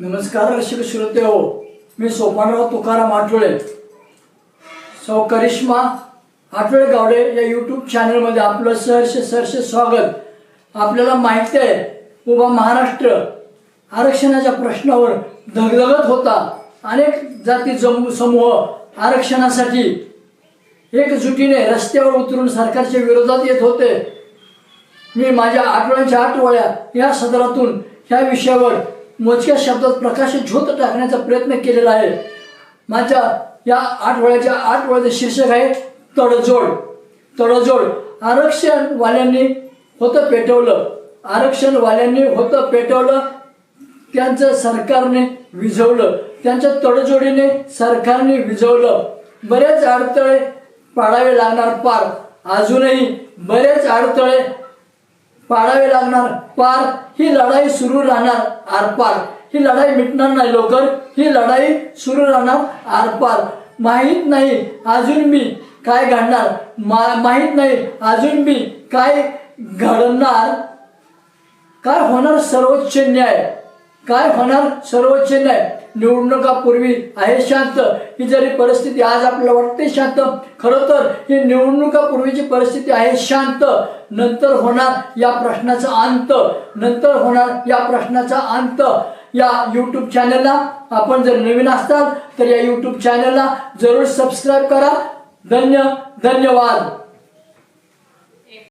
नमस्कार रसिक श्रोते हो. मी सोपानराव तुकाराम आठवळे सौ करिश्मा आठवळे गावडे या यूट्यूब चॅनलमध्ये आपलं सहर्ष सहर्ष स्वागत. आपल्याला माहिती आहे उभा महाराष्ट्र आरक्षणाच्या प्रश्नावर धगधगत होता. अनेक जाती जमू समूह आरक्षणासाठी एकजुटीने रस्त्यावर उतरून सरकारच्या विरोधात येत होते. मी माझ्या आठवड्यांच्या आठवड्या या सदरातून ह्या विषयावर मोजक्या शब्दात प्रकाश झोत टाकण्याचा प्रयत्न केलेला आहे. माझ्या या आठवड्याच्या आठवड्याचे शीर्षक आहे तडजोड. तडजोड. आरक्षणवाल्यांनी होतं पेटवलं. आरक्षणवाल्यांनी होतं पेटवलं. त्यांचं सरकारने विझवलं. त्यांच्या तडजोडीने सरकारने विझवलं. बरेच अडथळे पाडावे लागणार पार. अजूनही बरेच अडथळे पाडावे लागणार. पार ही लढाई सुरू राहणार आरपार. ही लढाई मिटणार नाही लवकर. ही लढाई सुरू राहणार आरपार. माहीत नाही अजून मी काय घडणार. मा माहीत नाही अजून मी काय घडणार. काय होणार सर्वोच्च न्याय? काय होणार? सर्वोच्च न्याय निवडणुकापूर्वी आहे शांत. ही जरी परिस्थिती आज आपल्याला वाटते शांत खरं तर ही निवडणुकापूर्वीची परिस्थिती आहे शांत. नंतर होणार या प्रश्नाचा अंत. नंतर होणार या प्रश्नाचा अंत. या यूट्यूब चॅनलला आपण जर नवीन असताल तर या यूट्यूब चॅनलला जरूर सबस्क्राईब करा. धन्य धन्यवाद.